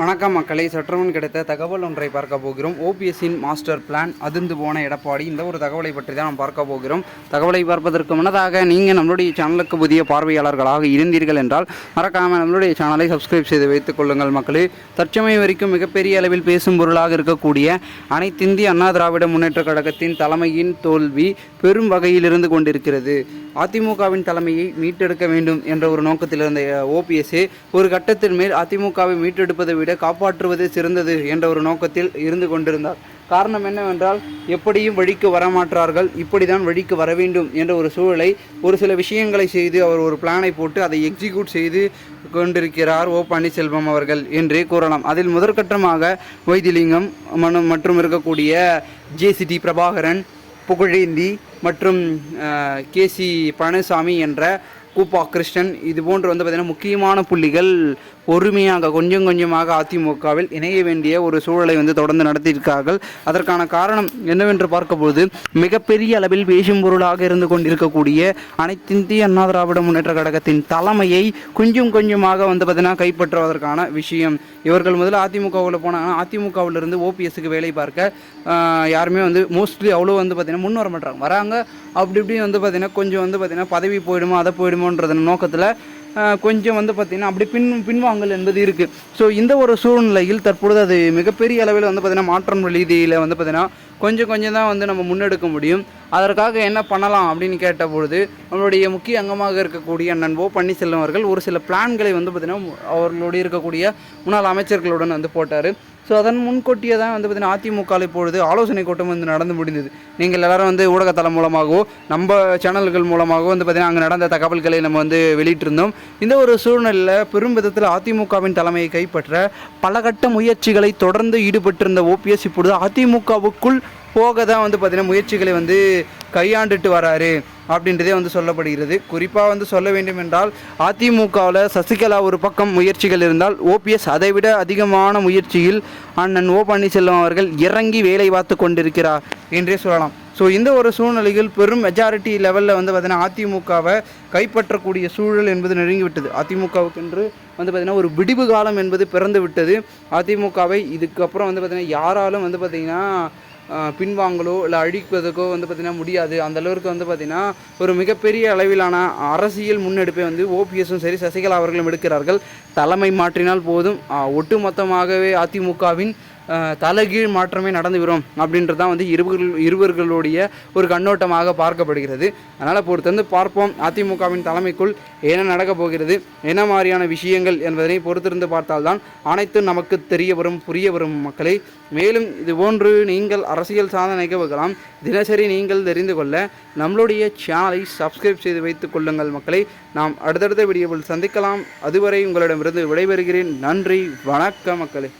வணக்கம் மக்களை சற்றுமுன் கிடைத்த தகவல் ஒன்றை பார்க்க போகிறோம். ஓபிஎஸ்ஸின் மாஸ்டர் பிளான் அதிர்ந்து போன எடப்பாடி. இந்த ஒரு தகவலை பற்றி தான் நாம் பார்க்க போகிறோம். தகவலை பார்ப்பதற்கு முன்னதாக நீங்கள் நம்மளுடைய சேனலுக்கு புதிய பார்வையாளர்களாக இருந்தீர்கள் என்றால் மறக்காமல் நம்மளுடைய சேனலை சப்ஸ்கிரைப் செய்து வைத்துக் கொள்ளுங்கள் மக்களே. தற்சமயம் வரைக்கும் மிகப்பெரிய அளவில் பேசும் பொருளாக இருக்கக்கூடிய அனைத்திந்திய அண்ணா திராவிட முன்னேற்ற கழகத்தின் தலைமையின் தோல்வி பெரும் வகையில் இருந்து கொண்டிருக்கிறது. அதிமுகவின் தலைமையை மீட்டெடுக்க வேண்டும் என்ற ஒரு நோக்கத்தில் இருந்த ஓபிஎஸ்ஏ ஒரு கட்டத்தின் மேல் அதிமுகவை மீட்டெடுப்பதை விட காப்பாற்றுவது சிறந்தது என்ற ஒரு நோக்கத்தில் இருந்து கொண்டிருந்தார். காரணம் என்னவென்றால் எப்படியும் வழிக்கு வரமாற்றார்கள் இப்படிதான் வழிக்கு வர வேண்டும் என்ற ஒரு சூழலை ஒரு சில விஷயங்களை செய்து அவர் ஒரு பிளானை போட்டு அதை எக்ஸிக்யூட் செய்து கொண்டிருக்கிறார் ஓ பன்னீர்செல்வம் அவர்கள் என்றே கூறலாம். அதில் முதற்கட்டமாக வைத்திலிங்கம் மனு மற்றும் இருக்கக்கூடிய ஜேசிடி பிரபாகரன் புகழேந்தி மற்றும் கேசி பழனிசாமி என்ற கூப்பா கிருஷ்ணன் இது போன்று வந்து பார்த்திங்கன்னா முக்கியமான புள்ளிகள் பொறுமையாக கொஞ்சம் கொஞ்சமாக அதிமுகவில் இணைய வேண்டிய ஒரு சூழலை வந்து தொடர்ந்து நடத்தியிருக்கார்கள். அதற்கான காரணம் என்னவென்று பார்க்கும்போது மிகப்பெரிய அளவில் பேசும் பொருளாக இருந்து கொண்டிருக்கக்கூடிய அனைத்திந்திய அண்ணா திராவிட முன்னேற்ற கழகத்தின் தலைமையை கொஞ்சம் கொஞ்சமாக வந்து பார்த்திங்கன்னா கைப்பற்றுவதற்கான விஷயம். இவர்கள் முதல்ல அதிமுகவில் போனாங்கன்னா அதிமுகவிலிருந்து ஓபிஎஸ்க்கு வேலை பார்க்க யாருமே வந்து மோஸ்ட்லி அவ்வளோ வந்து பார்த்திங்கன்னா முன் வர மாட்டாங்க. வராங்க அப்படி இப்படி வந்து பார்த்திங்கன்னா கொஞ்சம் வந்து பார்த்திங்கன்னா பதவி போயிடுமோ அதை போயிடுமோ போயிடுமோன்ற நோக்கத்தில் கொஞ்சம் வந்து பார்த்திங்கன்னா அப்படி பின் பின்வாங்கல் என்பது இருக்குது ஸோ இந்த ஒரு சூழ்நிலையில் தற்பொழுது அது மிகப்பெரிய அளவில் வந்து பார்த்திங்கன்னா மாற்றம் ரீதியில் வந்து பார்த்திங்கன்னா கொஞ்சம் கொஞ்சம் தான் வந்து நம்ம முன்னெடுக்க முடியும். அதற்காக என்ன பண்ணலாம் அப்படின்னு கேட்ட பொழுது நம்மளுடைய முக்கிய அங்கமாக இருக்கக்கூடிய அண்ணன் ஓ பன்னீர்செல்வம் அவர்கள் ஒரு சில பிளான்களை வந்து பார்த்திங்கன்னா அவர்களுடைய இருக்கக்கூடிய முன்னாள் அமைச்சர்களுடன் வந்து போட்டார். ஸோ அதன் முன்கூட்டியே தான் வந்து பார்த்திங்கன்னா அதிமுக இப்பொழுது ஆலோசனை கூட்டம் வந்து நடந்து முடிந்தது. நீங்கள் எல்லாரும் வந்து ஊடகத்தளம் மூலமாகவோ நம்ம சேனல்கள் மூலமாகவோ வந்து பார்த்திங்கன்னா அங்கே நடந்த தகவல்களை நம்ம வந்து வெளியிட்டிருந்தோம். இந்த ஒரு சூழ்நிலையில் பெரும் விதத்தில் அதிமுகவின் தலைமையை கைப்பற்ற பலகட்ட முயற்சிகளை தொடர்ந்து ஈடுபட்டிருந்த ஓபிஎஸ் இப்பொழுது அதிமுகவுக்குள் போக தான் வந்து பார்த்திங்கன்னா முயற்சிகளை வந்து கையாண்டுட்டு வராரு. அப்படின்றதே வந்து சொல்லப்படுகிறது. குறிப்பாக வந்து சொல்ல வேண்டும் என்றால் அதிமுகவில் சசிகலா ஒரு பக்கம் முயற்சிகள் இருந்தால் ஓபிஎஸ் அதைவிட அதிகமான முயற்சியில் அண்ணன் ஓ பன்னீர்செல்வம் அவர்கள் இறங்கி வேலை பார்த்து கொண்டிருக்கிறார் என்றே சொல்லலாம். ஸோ இந்த ஒரு சூழ்நிலையில் பெரும் மெஜாரிட்டி லெவலில் வந்து பார்த்திங்கன்னா அதிமுகவை கைப்பற்றக்கூடிய சூழல் என்பது நெருங்கிவிட்டது. அதிமுகவுக்கென்று வந்து பார்த்திங்கன்னா ஒரு விடிவு காலம் என்பது பிறந்து விட்டது அதிமுகவை இதுக்கப்புறம் வந்து பார்த்திங்கன்னா யாராலும் வந்து பார்த்திங்கன்னா பின்வாங்கலோ இல்லை அழிப்பதற்கோ வந்து பார்த்திங்கன்னா முடியாது. அந்த அளவுக்கு வந்து பார்த்திங்கன்னா ஒரு மிகப்பெரிய அளவிலான அரசியல் முன்னெடுப்பை வந்து ஓபிஎஸும் சரி சசிகலா அவர்களும் எடுக்கிறார்கள். தலைமை மாற்றினால் போதும். ஒட்டுமொத்தமாகவே அதிமுகவின் தலைகீழ் மாற்றமே நடந்து வரும் அப்படின்றது தான் வந்து இருவர்கள் இருவர்களுடைய ஒரு கண்ணோட்டமாக பார்க்கப்படுகிறது. அதனால் பொறுத்து வந்து பார்ப்போம். அதிமுகவின் தலைமைக்குள் என்ன நடக்கப் போகிறது என்ன மாதிரியான விஷயங்கள் என்பதனை பொறுத்திருந்து பார்த்தால்தான் அனைத்தும் நமக்கு தெரிய வரும் புரிய வரும் மக்களை. மேலும் இது போன்று நீங்கள் அரசியல் சாதனை நிகழ்வுகளாம் தினசரி நீங்கள் தெரிந்து கொள்ள நம்மளுடைய சேனலை சப்ஸ்கிரைப் செய்து வைத்துக் கொள்ளுங்கள் மக்களை. நாம் அடுத்தடுத்த வீடியோவில் சந்திக்கலாம். அதுவரை உங்களிடமிருந்து விடைபெறுகிறேன். நன்றி. வணக்கம் மக்களே.